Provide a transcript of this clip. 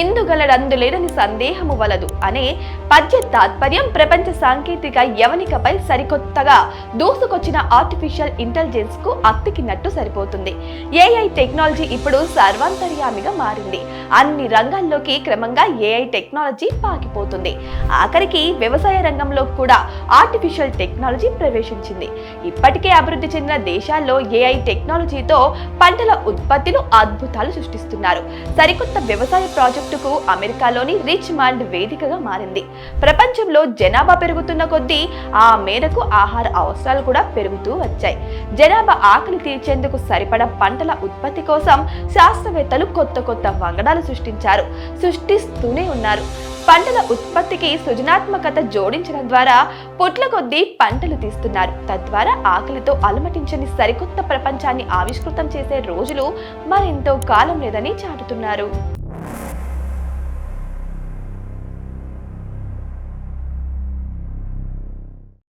ఇందుగలడందులేడని సందేహము వలదు అనే పద్య తాత్పర్యం ప్రపంచ సాంకేతిక యవనికపై సరికొత్తగా దూసుకొచ్చిన ఆర్టిఫిషియల్ ఇంటెలిజెన్స్కు అత్తికినట్టు సరిపోతుంది. ఏఐ టెక్నాలజీ ఇప్పుడు సర్వాంతర్యామిగా మారింది. అన్ని రంగాల్లోకి క్రమంగా ఏఐ టెక్నాలజీ పాకిపోతుంది. ఆఖరికి వ్యవసాయ రంగంలో కూడా ఆర్టిఫిషియల్ టెక్నాలజీ ప్రవేశించింది. ఇప్పటికే అభివృద్ధి చెందిన దేశాల్లో ఏఐ టెక్నాలజీతో పంటల ఉత్పత్తిలో అద్భుతాలు సృష్టిస్తున్నారు. సరికొత్త వ్యవసాయ ప్రాజెక్టుకు అమెరికాలోని రిచ్ మాండ్ వేదికగా మారింది. ప్రపంచంలో జనాభా పెరుగుతున్న కొద్దీ ఆ మేరకు ఆహార అవసరాలు కూడా పెరుగుతూ వచ్చాయి. జనాభా ఆకలి తీర్చేందుకు సరిపడ పంటల ఉత్పత్తి కోసం శాస్త్రవేత్తలు కొత్త కొత్త వంగడాలు సృష్టించారు. సృష్టిస్తూనే ఉన్నారు. పంటల ఉత్పత్తికి సృజనాత్మకత జోడించడం ద్వారా పొట్ల కొద్దీ పంటలు తీస్తున్నారు. తద్వారా ఆకలితో అలమటించని సరికొత్త ప్రపంచాన్ని ఆవిష్కృతం చేసే రోజులు మరెంతో కాలం లేదని చాటుతున్నారు.